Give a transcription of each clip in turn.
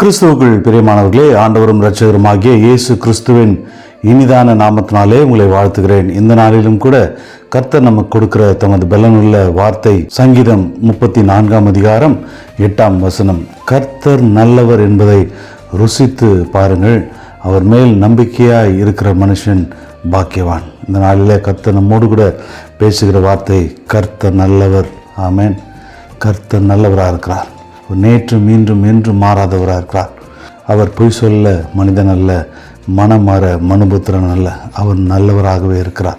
கிறிஸ்துவுக்குள் பிரியமானவர்களே ஆண்டவரும் இரட்சகருமாகிய இயேசு கிறிஸ்துவின் இனிதான நாமத்தினாலே உங்களை வாழ்த்துகிறேன். இந்த நாளிலும் கூட கர்த்தர் நமக்கு கொடுக்கிற தமது பலனுள்ள வார்த்தை சங்கீதம் முப்பத்தி நான்காம் அதிகாரம் எட்டாம் வசனம். கர்த்தர் நல்லவர் என்பதை ருசித்து பாருங்கள். அவர் மேல் நம்பிக்கையாய் இருக்கிற மனுஷன் பாக்கியவான். இந்த நாளில் கர்த்தர் நம்மோடு கூட பேசுகிற வார்த்தை கர்த்தர் நல்லவர். ஆமேன். கர்த்தர் நல்லவராக இருக்கிறார் நேற்று மீண்டும் என்றும் மாறாதவராக இருக்கிறார். அவர் பொய் சொல்ல மனிதன் அல்ல மனம் மாற மனுபுத்திரன் அல்ல. அவர் நல்லவராகவே இருக்கிறார்.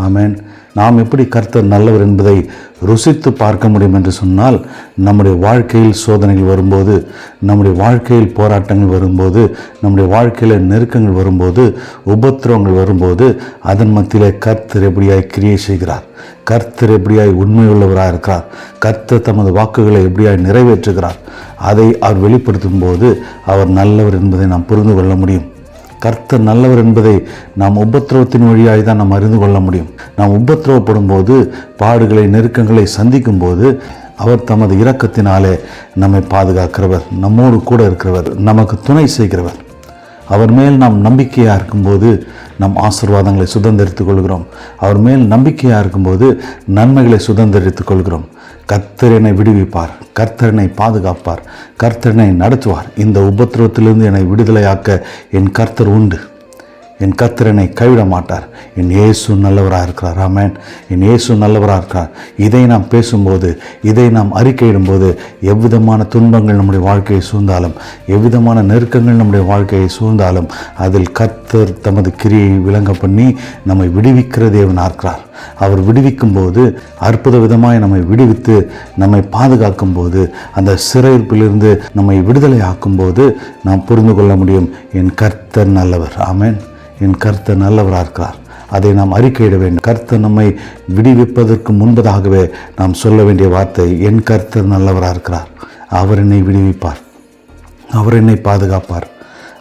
ஆமேன். நாம் எப்படி கர்த்தர் நல்லவர் என்பதை ருசித்து பார்க்க முடியும் என்று சொன்னால் நம்முடைய வாழ்க்கையில் சோதனைகள் வரும்போது நம்முடைய வாழ்க்கையில் போராட்டங்கள் வரும்போது நம்முடைய வாழ்க்கையில் நெருக்கங்கள் வரும்போது உபத்திரவங்கள் வரும்போது அதன் மத்தியிலே கர்த்தர் எப்படியாய் கிரியை செய்கிறார்? கர்த்தர் எப்படியாய் உண்மையுள்ளவராக இருக்கிறார்? கர்த்தர் தமது வாக்குகளை எப்படியாய் நிறைவேற்றுகிறார்? அதை அவர் வெளிப்படுத்தும் போது அவர் நல்லவர் என்பதை நாம் புரிந்து கொள்ள முடியும். கர்த்தர் நல்லவர் என்பதை நாம் உபத்திரவத்தின் வழியாய் தான் நாம் அறிந்து கொள்ள முடியும். நாம் உபத்திரவப்படும் போது பாடுகளை நெருக்கங்களை சந்திக்கும் போது அவர் தமது இரக்கத்தினாலே நம்மை பாதுகாக்கிறவர் நம்மோடு கூட இருக்கிறவர் நமக்கு துணை செய்கிறவர். அவர் மேல் நாம் நம்பிக்கையாக இருக்கும்போது நம் ஆசீர்வாதங்களை சுதந்திரித்துக் கொள்கிறோம். அவர் மேல் நம்பிக்கையாக இருக்கும்போது நன்மைகளை சுதந்திரித்துக் கொள்கிறோம். கர்த்தரனை விடுவிப்பார் கர்த்தரனை பாதுகாப்பார் கர்த்தரனை நடத்துவார். இந்த உபத்திரவத்திலிருந்து என்னை விடுதலையாக்க என் கர்த்தர் உண்டு. என் கர்த்தரனை கைவிட மாட்டார். என் இயேசு நல்லவராக இருக்கிறார். ஆமென். என் இயேசு நல்லவராக இருக்கிறார். இதை நாம் பேசும்போது இதை நாம் அறிக்கையிடும்போது எவ்விதமான துன்பங்கள் நம்முடைய வாழ்க்கையை சூழ்ந்தாலும் எவ்விதமான நெருக்கங்கள் நம்முடைய வாழ்க்கையை சூழ்ந்தாலும் அதில் கர்த்தர் தமது கிரியை விளங்க பண்ணி நம்மை விடுவிக்கிற தேவனாக இருக்கிறார். அவர் விடுவிக்கும் போது அற்புத விதமாய் நம்மை விடுவித்து நம்மை பாதுகாக்கும் போது அந்த சிறையிருப்பிலிருந்து நம்மை விடுதலை ஆக்கும்போது நாம் புரிந்து கொள்ள முடியும் என் கர்த்தர் நல்லவர். ஆமேன். என் கர்த்தர் நல்லவராக இருக்கிறார். அதை நாம் அறிக்கையிட வேண்டும். கர்த்தர் நம்மை விடுவிப்பதற்கு முன்பதாகவே நாம் சொல்ல வேண்டிய வார்த்தை என் கர்த்தர் நல்லவராக இருக்கிறார். அவர் என்னை விடுவிப்பார். அவர் என்னை பாதுகாப்பார்.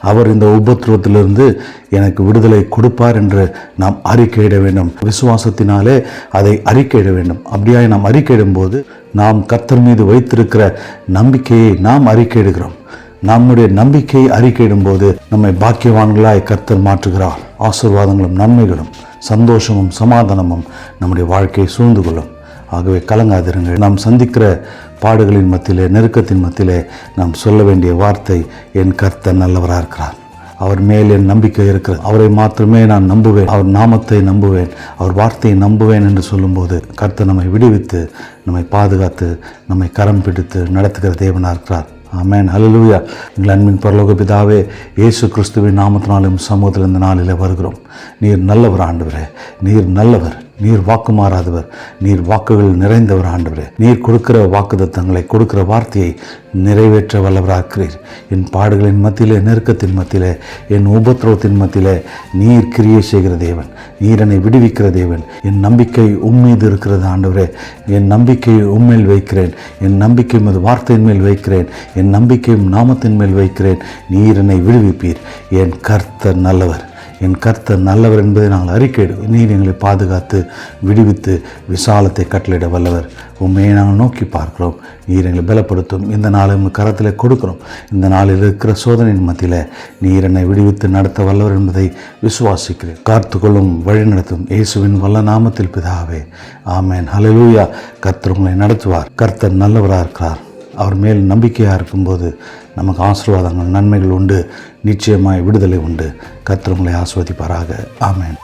அவர் இந்த உபத்திரவத்திலிருந்து எனக்கு விடுதலை கொடுப்பார் என்று நாம் அறிக்கையிட வேண்டும். விசுவாசத்தினாலே அதை அறிக்கையிட வேண்டும். அப்படியாய் நாம் அறிக்கையிடும் போது நாம் கர்த்தர் மீது வைத்திருக்கிற நம்பிக்கையை நாம் அறிக்கையிடுகிறோம். நம்முடைய நம்பிக்கையை அறிக்கையிடும் போது நம்மை பாக்கியவான்களாய் கர்த்தர் மாற்றுகிறார். ஆசீர்வாதங்களும் நன்மைகளும் சந்தோஷமும் சமாதானமும் நம்முடைய வாழ்க்கையை சூழ்ந்து கொள்ளும். ஆகவே கலங்காதிருங்கள். நாம் சந்திக்கிற பாடுகளின் மத்தியிலே நெருக்கத்தின் மத்தியிலே நாம் சொல்ல வேண்டிய வார்த்தை என் கர்த்தர் நல்லவராக இருக்கிறார். அவர் மேல் என் நம்பிக்கை இருக்கிறது. அவரை மாத்திரமே நான் நம்புவேன். அவர் நாமத்தை நம்புவேன். அவர் வார்த்தையை நம்புவேன் என்று சொல்லும்போது கர்த்தர் நம்மை விடுவித்து நம்மை பாதுகாத்து நம்மை கரம் பிடித்து நடத்துகிற தேவனாக இருக்கிறார். ஆமேன். ஹalleluya. எங்கள் அன்பின் பரலோக பிதாவே இயேசு கிறிஸ்துவின் நாமத்தினாலும் சமூகத்தில் இந்த நாளில் வருகிறோம். நீர் நல்லவர் ஆண்டவரே நீர் நல்லவர். நீர் வாக்கு மாறாதவர் நீர் வாக்குகள் நிறைந்தவர் ஆண்டவரே. நீர் கொடுக்கிற வாக்குதத்தங்களை கொடுக்கிற வார்த்தையை நிறைவேற்ற வல்லவராக்கிறீர் என் பாடுகளின் மத்தியிலே நெருக்கத்தின் மத்தியிலே என் உபத்திரவத்தின் மத்தியிலே நீர் கிரியை செய்கிற தேவன் நீர் என்னை விடுவிக்கிற தேவன். என் நம்பிக்கை உம்மீது இருக்கிறது ஆண்டவரே. என் நம்பிக்கையை உண்மையில் வைக்கிறேன். என் நம்பிக்கை உமது வார்த்தையின் மேல் வைக்கிறேன். என் நம்பிக்கையும் நாமத்தின் மேல் வைக்கிறேன். நீர் என்னை விடுவிப்பீர். என் கர்த்தர் நல்லவர். என் கர்த்தர் நல்லவர் என்பதை நாங்கள் அறிக்கையிடுவோம் நீர் எங்களை பாதுகாத்து விடுவித்து விசாலத்தை கட்டளையிட வல்லவர். உண்மையை நாங்கள் நோக்கி பார்க்கிறோம். நீர் எங்களை பலப்படுத்தும். இந்த நாளை உங்கள் கரத்தில் கொடுக்கிறோம். இந்த நாளில் இருக்கிற சோதனையின் மத்தியில் நீர் என்னை விடுவித்து நடத்த வல்லவர் என்பதை விசுவாசிக்கிறேன். காத்துக்கொள்ளும் வழிநடத்தும் இயேசுவின் வல்ல நாமத்தில் பிதாவே. ஆமேன். ஹலலூயா கர்த்தர் உங்களை நடத்துவார். கர்த்தர் நல்லவராக இருக்கிறார் அவர் மேல் நம்பிக்கையாக இருக்கும்போது நமக்கு ஆசீர்வாதங்கள் நன்மைகள் உண்டு. நிச்சயமாய் விடுதலை உண்டு. கர்த்தர் ஆஸ்வதிப்பாராக ஆமேன்.